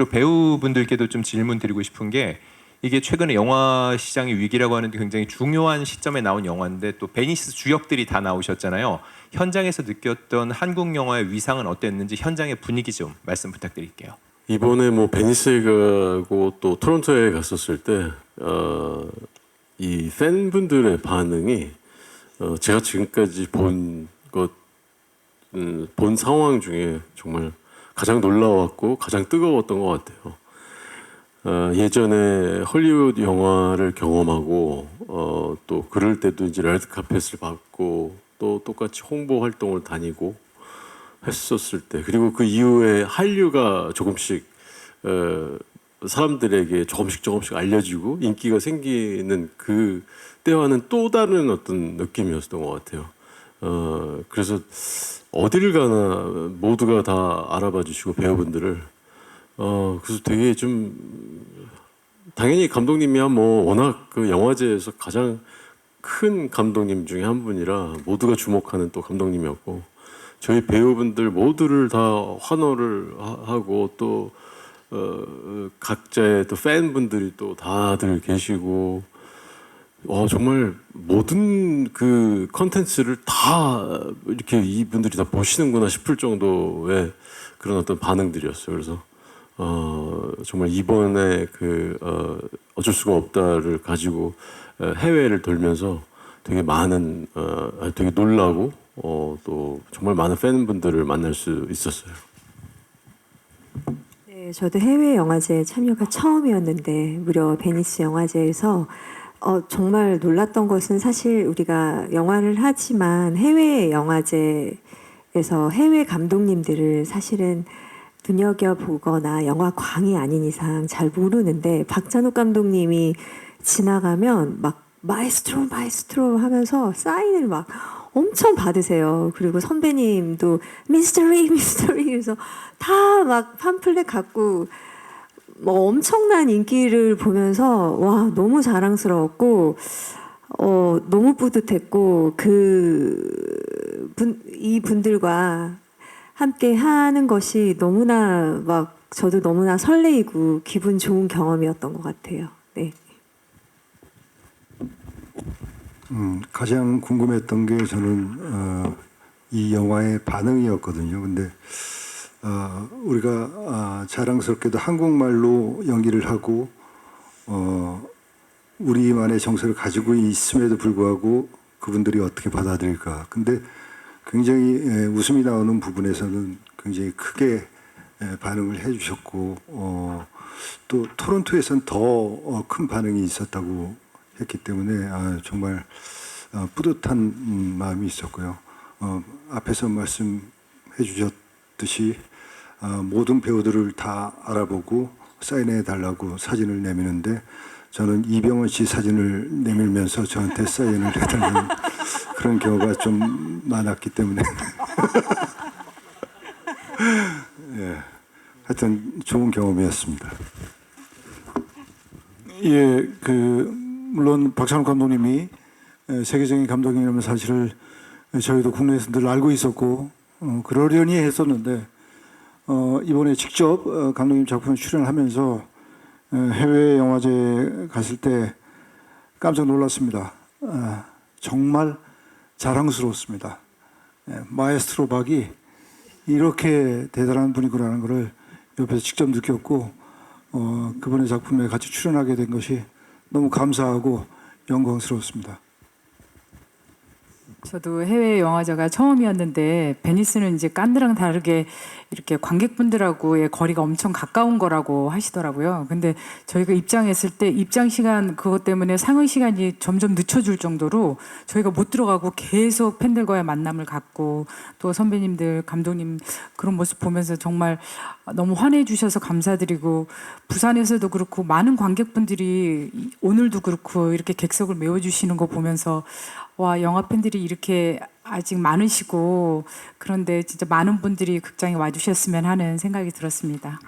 그리고 배우분들께도 좀 질문 드리고 싶은 게 이게 최근에 영화 시장의 위기라고 하는데 굉장히 중요한 시점에 나온 영화인데 또 베니스 주역들이 다 나오셨잖아요. 현장에서 느꼈던 한국 영화의 위상은 어땠는지 현장의 분위기 좀 말씀 부탁드릴게요. 이번에 뭐 베니스에 가고 또 토론토에 갔었을 때, 어, 이 팬분들의 반응이 어, 제가 지금까지 본 것, 음, 본 상황 중에 정말 가장 놀라웠고 가장 뜨거웠던 것 같아요. 어, 예전에 헐리우드 영화를 경험하고 어, 또 그럴 때도 이제 레드 카펫을 받고 또 똑같이 홍보 활동을 다니고 했었을 때 그리고 그 이후에 한류가 조금씩 어, 사람들에게 조금씩 조금씩 알려지고 인기가 생기는 그 때와는 또 다른 어떤 느낌이었던 것 같아요. 어, 그래서 어딜 가나 모두가 다 알아봐 주시고 배우분들을. 어, 그래서 되게 좀 당연히 감독님이야 뭐 워낙 그 영화제에서 가장 큰 감독님 중에 한 분이라 모두가 주목하는 또 감독님이었고 저희 배우분들 모두를 다 환호를 하- 하고 또 어, 각자의 또 팬분들이 또 다들 계시고 와 정말 모든 그 컨텐츠를 다 이렇게 이분들이 다 보시는구나 싶을 정도의 그런 어떤 반응들이었어요. 그래서 어, 정말 이번에 그 어, 어쩔 수가 없다를 가지고 어, 해외를 돌면서 되게 많은 어, 되게 놀라고 어, 또 정말 많은 팬분들을 만날 수 있었어요. 네, 저도 해외 영화제 참여가 처음이었는데 무려 베니스 영화제에서 어, 정말 놀랐던 것은 사실 우리가 영화를 하지만 해외 영화제에서 해외 감독님들을 사실은 눈여겨 보거나 영화 광이 아닌 이상 잘 모르는데 박찬욱 감독님이 지나가면 막 마에스트로 마에스트로 하면서 사인을 막 엄청 받으세요. 그리고 선배님도 미스터리 미스터리 그래서 다 막 팜플렛 갖고 뭐 엄청난 인기를 보면서 와 너무 자랑스러웠고 어 너무 뿌듯했고 그 분 이 분들과 함께 하는 것이 너무나 막 저도 너무나 설레이고 기분 좋은 경험이었던 것 같아요. 네. 음, 가장 궁금했던 게 저는 어, 이 영화의 반응이었거든요. 근데 어, 우리가 아, 자랑스럽게도 한국말로 연기를 하고 어, 우리만의 정서를 가지고 있음에도 불구하고 그분들이 어떻게 받아들일까. 근데 굉장히 예, 웃음이 나오는 부분에서는 굉장히 크게 예, 반응을 해주셨고 어, 또 토론토에서는 더 큰 반응이 있었다고 했기 때문에 아, 정말 어, 뿌듯한 음, 마음이 있었고요. 어, 앞에서 말씀해 주셨듯이 어, 모든 배우들을 다 알아보고 사인해 달라고 사진을 내미는데 저는 이병헌 씨 사진을 내밀면서 저한테 사인을 해달라는 그런 경우가 좀 많았기 때문에 예, 하여튼 좋은 경험이었습니다. 예, 그 물론 박찬욱 감독님이 에, 세계적인 감독이라는 사실을 저희도 국내에서 늘 알고 있었고 어, 그러려니 했었는데 어, 이번에 직접 어, 감독님 작품에 출연하면서 에, 해외 영화제 갔을 때 깜짝 놀랐습니다. 아, 정말 자랑스러웠습니다. 예, 마에스트로 박이 이렇게 대단한 분이구나라는 것을 옆에서 직접 느꼈고 어, 그분의 작품에 같이 출연하게 된 것이 너무 감사하고 영광스러웠습니다. 저도 해외 영화제가 처음이었는데 베니스는 이제 깐느랑 다르게 이렇게 관객분들하고의 거리가 엄청 가까운 거라고 하시더라고요. 근데 저희가 입장했을 때 입장 시간 그것 때문에 상영 시간이 점점 늦춰질 정도로 저희가 못 들어가고 계속 팬들과의 만남을 갖고 또 선배님들 감독님 그런 모습 보면서 정말 너무 환해해 주셔서 감사드리고 부산에서도 그렇고 많은 관객분들이 이- 오늘도 그렇고 이렇게 객석을 메워주시는 거 보면서 와 영화 팬들이 이렇게 아직 많으시고 그런데 진짜 많은 분들이 극장에 와주셨으면 하는 생각이 들었습니다.